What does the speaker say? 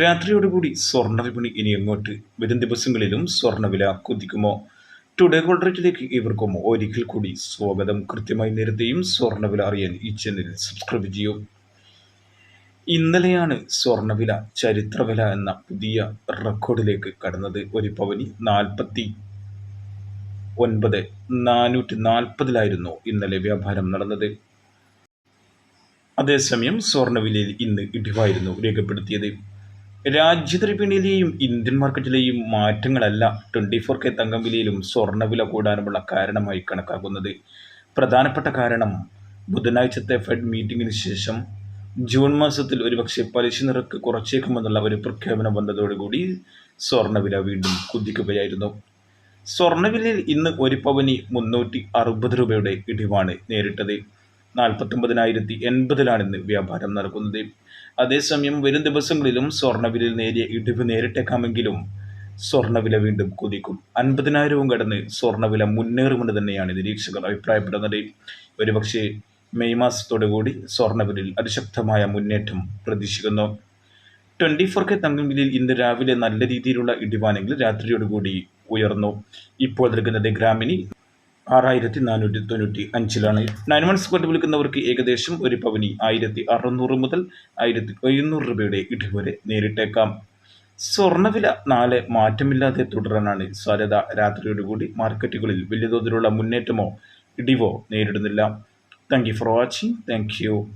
രാത്രിയോടുകൂടി സ്വർണ ഇനി എങ്ങോട്ട്? വരും ദിവസങ്ങളിലും സ്വർണവില കുതിക്കുമോ? ടുഡേ ഗോൾഡ് റേറ്റിലേക്ക് ഇവർക്കും ഒരിക്കൽ കൂടി സ്വാഗതം. കൃത്യമായി നേരത്തെയും സ്വർണവില അറിയാൻ ഈ ചാനൽ സബ്സ്ക്രൈബ് ചെയ്യൂ. ഇന്നലെയാണ് സ്വർണവില ചരിത്രവില എന്ന പുതിയ റെക്കോർഡിലേക്ക് കടന്നത്. ഒരു പവനി നാൽപ്പത്തി ഒൻപത് നാനൂറ്റി നാൽപ്പതിലായിരുന്നു ഇന്നലെ വ്യാപാരം നടന്നത്. അതേസമയം സ്വർണവിലയിൽ ഇന്ന് ഇടിവായിരുന്നു രേഖപ്പെടുത്തിയത്. രാജ്യത വിപണിയിലെയും ഇന്ത്യൻ മാർക്കറ്റിലെയും മാറ്റങ്ങളല്ല ട്വന്റി ഫോർ കെ തങ്കം വിലയിലും സ്വർണവില കൂടാനുമുള്ള കാരണമായി കണക്കാക്കുന്നത്. പ്രധാനപ്പെട്ട കാരണം ബുധനാഴ്ചത്തെ ഫെഡ് മീറ്റിംഗിന് ശേഷം ജൂൺ മാസത്തിൽ ഒരുപക്ഷെ പലിശ നിരക്ക് കുറച്ചേക്കുമെന്നുള്ള ഒരു പ്രഖ്യാപനം വന്നതോടുകൂടി സ്വർണവില വീണ്ടും കുതിക്കുകയായിരുന്നു. സ്വർണവിലയിൽ ഇന്ന് ഒരു പവനി മുന്നൂറ്റി അറുപത് രൂപയുടെ ഇടിവാണ് നേരിട്ടത്. നാൽപ്പത്തൊമ്പതിനായിരത്തി എൺപതിലാണ് ഇന്ന് വ്യാപാരം നടക്കുന്നത്. അതേസമയം വരും ദിവസങ്ങളിലും സ്വർണവിലയിൽ നേരിയ ഇടിവ് നേരിട്ടേക്കാമെങ്കിലും സ്വർണവില വീണ്ടും കുതിക്കും. അൻപതിനായിരവും കടന്ന് സ്വർണവില മുന്നേറുമെന്ന് തന്നെയാണ് നിരീക്ഷകർ അഭിപ്രായപ്പെടുന്നത്. ഒരുപക്ഷെ മെയ് മാസത്തോടു കൂടി സ്വർണവിലയിൽ അതിശക്തമായ മുന്നേറ്റം പ്രതീക്ഷിക്കുന്നു. ട്വന്റി ഫോർ കെ തങ്കം വിലയിൽ ഇന്ന് രാവിലെ നല്ല രീതിയിലുള്ള ഇടിവാണെങ്കിൽ രാത്രിയോടുകൂടി ഉയർന്നു. ഇപ്പോൾ നിൽക്കുന്നത് ഗ്രാമിനി ആറായിരത്തി നാനൂറ്റി തൊണ്ണൂറ്റി അഞ്ചിലാണ് നയൻ വൺ സ്ക്വയർ വിൽക്കുന്നവർക്ക് ഏകദേശം ഒരു പവനി ആയിരത്തി അറുന്നൂറ് മുതൽ ആയിരത്തി എഴുന്നൂറ് രൂപയുടെ ഇടിവ് വരെ നേരിട്ടേക്കാം. സ്വർണവില നാളെ മാറ്റമില്ലാതെ തുടരാനാണ് സാധ്യത. രാത്രിയോടുകൂടി മാർക്കറ്റുകളിൽ വലിയ തോതിലുള്ള മുന്നേറ്റമോ ഇടിവോ നേരിടുന്നില്ല. Thank you for watching. Thank you.